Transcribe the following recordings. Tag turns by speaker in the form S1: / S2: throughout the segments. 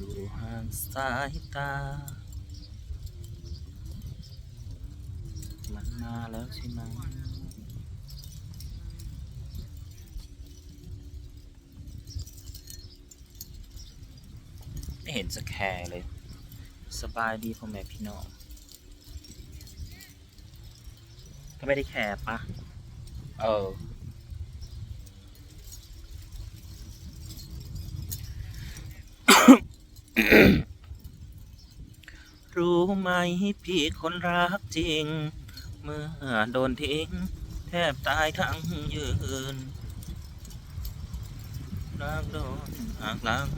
S1: อยู่ห่างสายตา มันมาแล้วใช่ไหมไม่เห็นจะแคร์เลย สบายดีพ่อแม่พี่น้องก็ไม่ได้แคร์ปะ เออ รู้ไหมพี่คนรักจริง เมื่อโดนทิ้ง แทบตายทั้งยืนรักโดนหักหลัง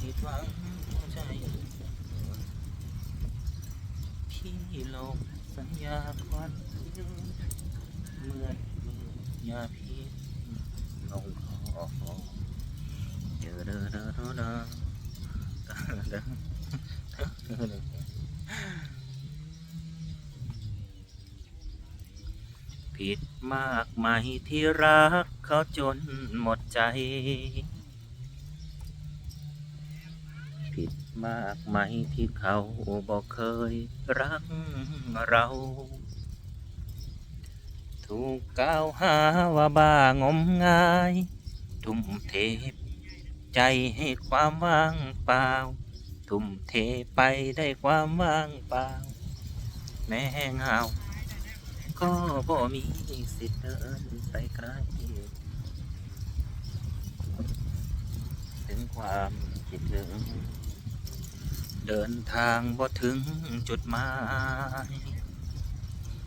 S1: ผิดหวังหัวใจพี่ลงสัญญาควันยืนเหมือนมยาพิษลงคอเจอเด้อเดอเด้อเด้อเด้อ ผิดมากไหมที่รักเขาจนหมดใจ ผิดมากไหมที่เขาบอกเคยรักเรา ถูกกล่าวหาว่าบ้างมงาย ทุ่มเทใจให้ความว่างเปล่า ทุ่มเทไปได้ความว่างเปล่าแม่เหงาก็บ่มีสิทธิ์เดินไปไกลถึงความคิดถึง เดินทางบ่ถึงจุดหมาย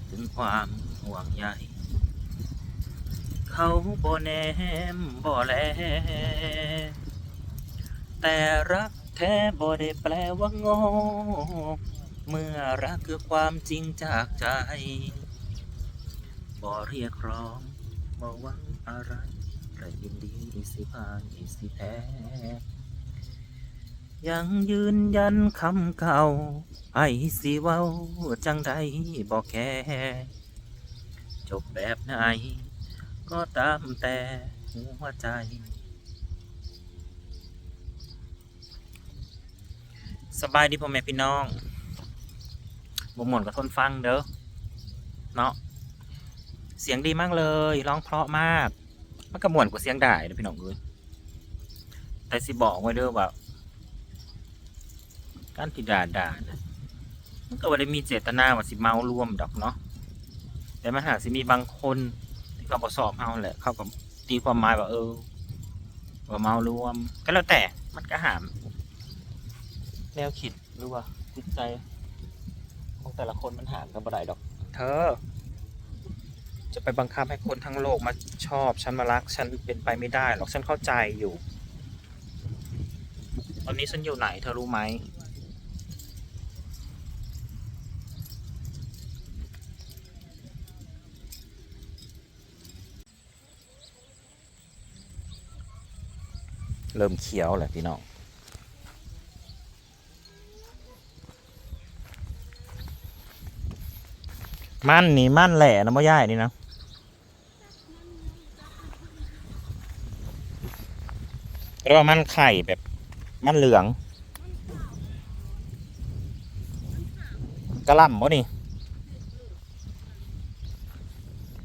S1: ถึงความห่วงใยเขาบ่แนมบ่แลแต่รัก แท้บ่ได้แปลว่าโง่เมื่อรักคือความจริงจากใจ บ่เรียกร้องบ่หวังอะไรแต่ยินดีสิพายสิแพ้ ยังยืนยันคำเก่า ไอ้สิเว้าจังใดบอกแค่จบแบบไหน ก็ตามแต่หัวใจ สบายดีพ่อแม่พี่น้องบ่หมวนก็ทนฟังเด้อ เนาะ เสียงดีมากเลย ร้องเพราะมาก มันก็ม่วนกว่าเสียงได้เด้อพี่น้องเอ้ยแต่สิบอกไว้เด้อว่าการที่ด่าด่านะมันก็ไม่ได้มีเจตนาว่าสิเมารวมดอกเนาะ แต่มันหากสิมีบางคนที่เขาบอสอบเอาแหละ เขาก็ตีความหมายว่าเออว่าเมารวม ก็แล้วแต่ มันก็หาม แนวคิดหรือว่าจิตใจ ของแต่ละคนมันหามกันบ่ได้ดอก เธอ จะไปบังคับให้คนทั้งโลกมาชอบฉันมารักฉันเป็นไปไม่ได้หรอกฉันเข้าใจอยู่ ตอนนี้ฉันอยู่ไหน เธอรู้ไหมเริ่มเขียวแหละพี่น้อง มันนี่มันแหล่นะม่ย่ายนี่นะเรียกว่ามันไข่แบบมันเหลืองกระล่ำบ่นี่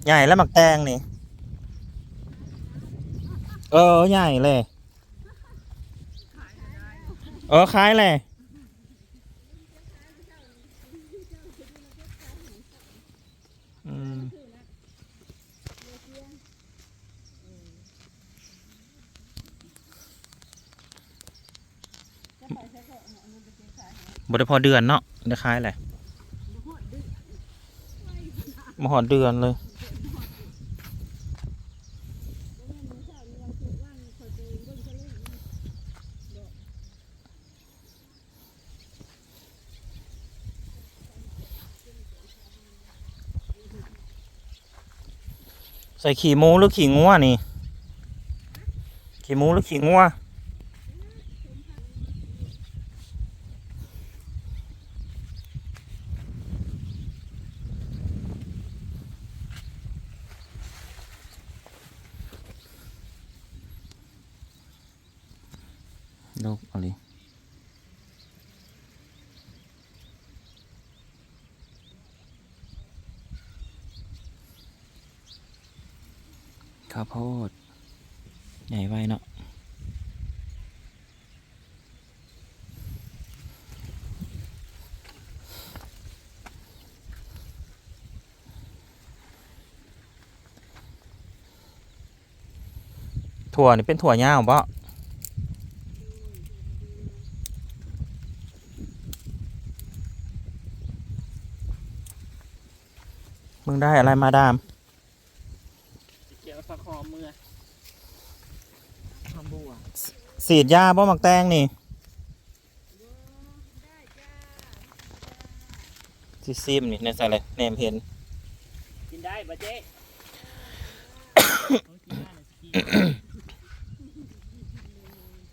S1: ใหญ่แล้วหมักแตงนี่ เออใหญ่เลย เออคล้ายเลยอืม บได้พอเดือนเนาะได้คล้ายแหละมาหอดเดือนเลยใส่ขี่มูหรือขี่งัวนี่ ขี่มูหรือขี่งัว โลกอะไรข้าวโพด ใหญ่ไว้เนาะถั่วนี่เป็นถั่วยาวบ่ มึงได้อะไรมาดาม
S2: เกี่ยวปลาคอมือคอบัว
S1: สีดยาบ่หมักแตงนี่ซิซิมนี่ในใส่อะไรแนมเพน
S2: กินได้ปะเจ๊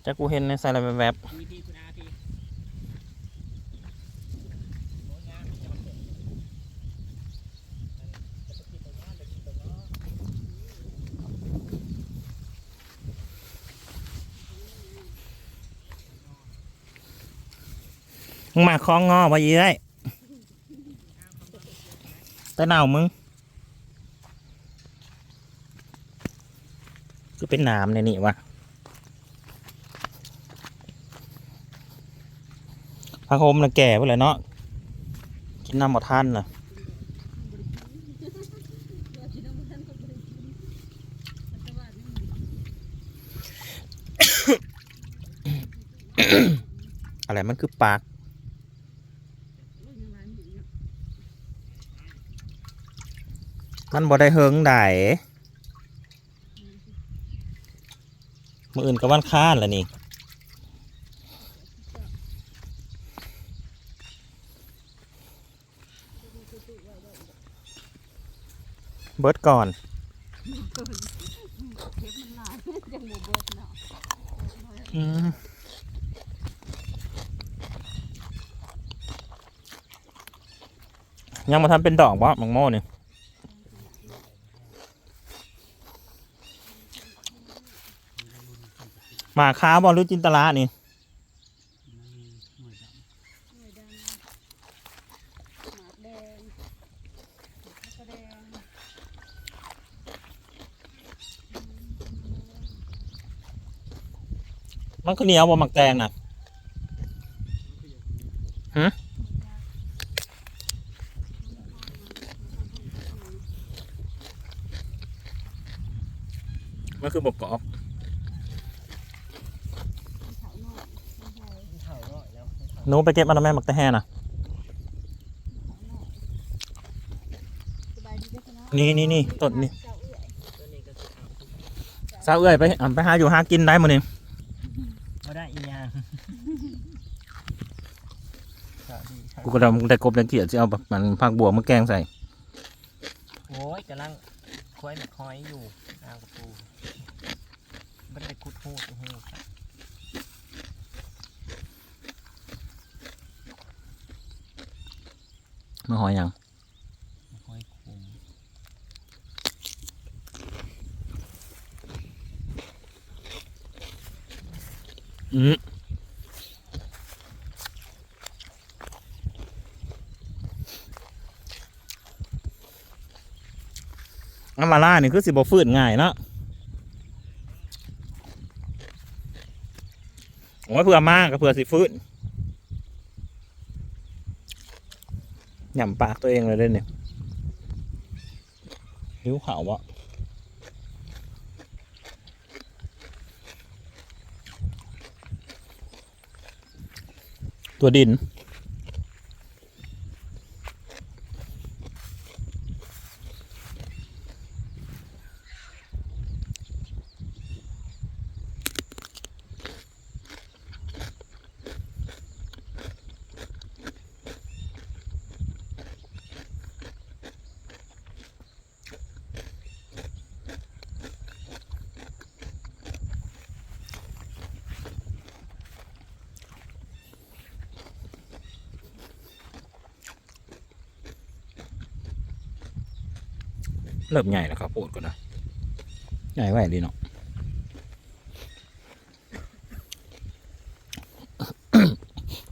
S1: จะกูเห็นในใส่อะไรแวบ
S2: มีพี่คุณอาพี่
S1: ๆ มึงมาคล้องงอมาเยอยแต่หนาวมึงก็เป็นนามในนี่วะพักโฮมนะแก่ไปเลยเนาะกินน้ำหมดท่านน่ะอะไรมันคือปาก มันบ่ได้เฮิงไดมืออื่นกับวันค้านแหละนี่เบิดก่อนอืมยังมาทำเป็นดอกบ่มังโม่เนี่ย หมาค้าบอลหรือจินตลานี่มันคือเหนียวบ่หมักแตงน่ะฮะมันคือบกกรอบ
S2: เถ่าหน่อยแล้ว
S1: หนูไปเก็บมันแล้วแม่หมักแตงแห่น่ะ นี่นี่นี่ต้นนี่
S2: ตัวนี้ก็คือเอา
S1: สาวเอ้ยไปอะไปหาอยู่หากินได้หมดนี่
S2: ไม่ได้อีกอย่างสวัสดีครับ
S1: กูก็ดำแต่กบแต่เกียดจะเอาแบบมันผักบัวมาแกงใส่
S2: โอ้ยกำลังควายหนักคอยอยู่อาวกับปูไม่ได้คุดหูดหูดครับ
S1: มาหอยยัง
S2: อยคุม
S1: อืมอามาล่านี่คือสิบฟื้นง่ายเนาะโอ้ยเพื่อมากก็เพื่อสิฟื้น หย่ำปากตัวเองเลยเด้อเนี่ยหิวข่าวบ่ตัวดิน เริ่มใหญ่แล้วครับพูดก่อนนะใหญ่ไว้ดีเนาะ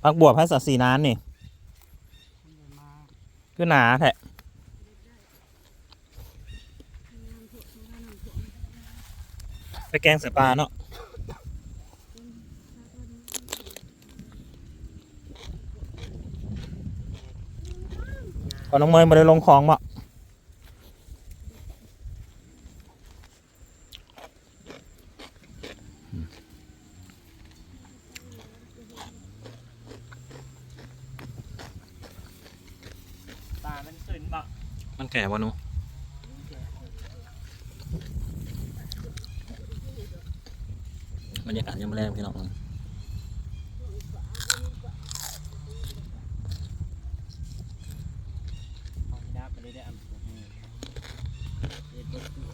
S1: พักบวบให้สัตว์สีน้ำนี่คือหนาแท้ไปแกงใส่ปลาเนาะพอน้องเมย์มาได้ลงคลองบ่
S2: ตามันขึ้นบ่
S1: มันแก่บ่หนู บรรยากาศยามแรงพี่น้อง
S2: เอาไปดับไปเลยได้อำตัวแห้งเฮ็ดบ่ตัว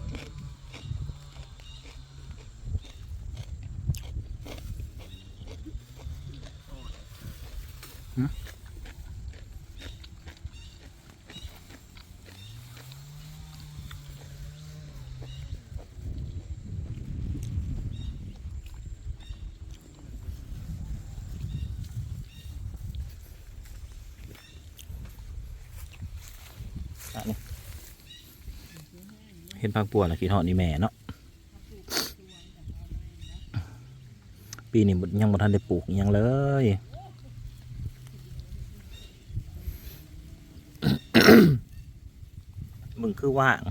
S1: เห็นพักปัวแล้วคิดฮอดนี่แม่เนาะปีนี้ยังบ่ทันได้ปลูกยังเลยมึงคือว่าง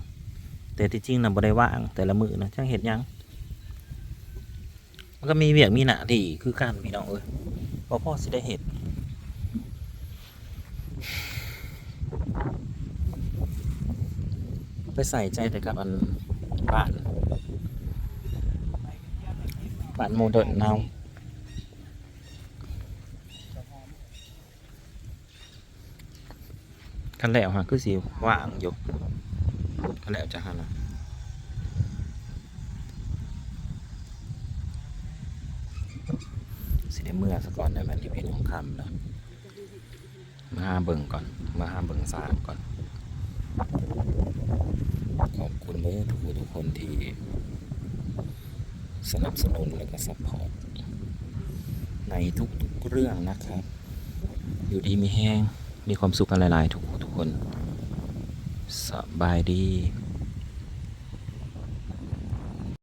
S1: แต่ที่จริงน่ะบ่ได้ว่าง แต่ละมือนะจังเฮ็ดยังมันก็มีเวียกมีหนาที่คือกันพี่น้องเอ้ยบ่พ่อสิได้เฮ็ด ไปใส่ใจแต่กับอันบ้านบ้านโมเดิร์นเนาคันแล้วฮะคือสิว่างอยู่คันแล้วจะหันะสิได้เมื่อสะก่อนได้มันที่เพชรของคำนะมาหาเบิ่งก่อน มาหาเบิ่งสามก่อน ขอบคุณเมื่อทุกทุกคนที่สนับสนุนและก็ซัพพอร์ตในทุกๆเรื่องนะครับ อยู่ดีมีแห้งมีความสุขกันหลาย ๆ ทุกทุกคนสบายดี